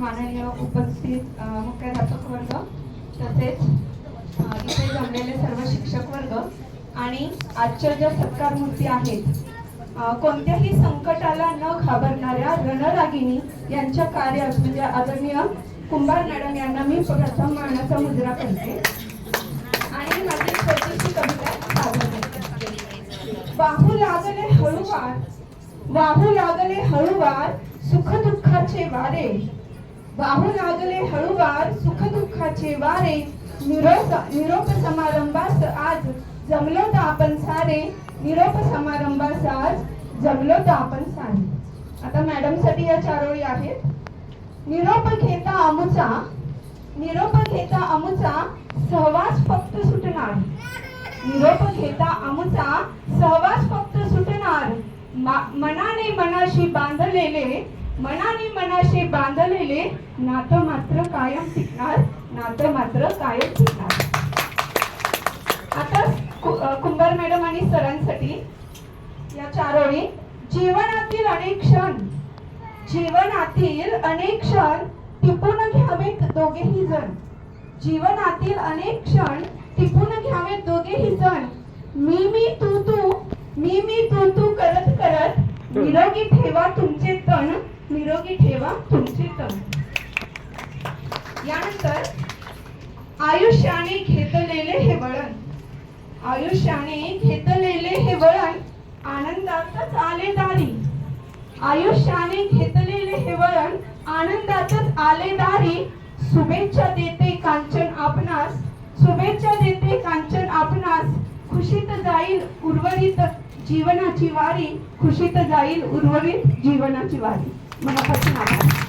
माननीय उपस्थित मुख्याध्यापक वर्ग तसेच इथे जमलेले सर्व शिक्षक वर्ग आणि आजच्या ज्या सत्कार मूर्ती आहेत कोणत्याही संकटाला न घाबरणाऱ्या रणरागिणी यांच्या कार्यात म्हणजे आदरणीय कुंभार मॅडम यांना मी प्रथम मानाचा मुद्रा करते. आणि माझी स्वतःची कविता सादर करते. वाहू लागले हळूवार वाहू लागले हळूवार सुख दुःखाचे वारे. वाहू लागले हळूवार सुख दुःखाचे वारे निरोप निरोप समारंभास आज. जमलो तर आपण सारे. निरोप समारंभास आज. जमलो तर आपण सारे. आता मॅडमसाठी या चार ओळी आहेत. निरोप घेता अमुचा. निरोप घेता अमुचा. सहवास फक्त सुटणार. निरोप घेता अमुचा. सहवास फक्त सुटणार. मनाने मनाशी बांधलेले मनाने मनाशी बांधलेले नातं मात्र कायम टिकणार नातं मात्र कायम टिकणार. आता कुंभार मॅडम आणि सरांसाठी या चार ओळी जीवनातील अनेक क्षण जीवनातील अनेक क्षण टिपून घ्यावेत दोघेही जण. जीवनातील अनेक क्षण टिपून घ्यावेत दोघेही जण. मी मी तू तू मी मी तू तू करत करत निरोगी ठेवा तुमचे तण. निरोगी ठेवा तुमचे तन यानंतर आयुष्याने घेतलेले हे वळण. आयुष्याने घेतलेले हे वळण आनंदातच आले दारी. आयुष्याने घेतलेले हे वळण आनंदातच आले दारी. शुभेच्छा देते कांचन आपणास. शुभेच्छा देते कांचन आपणास. खुशीत जाईल उर्वरित जीवनाची वारी. खुशीत जाईल उर्वरित जीवनाची वारी. 妈妈，快去拿。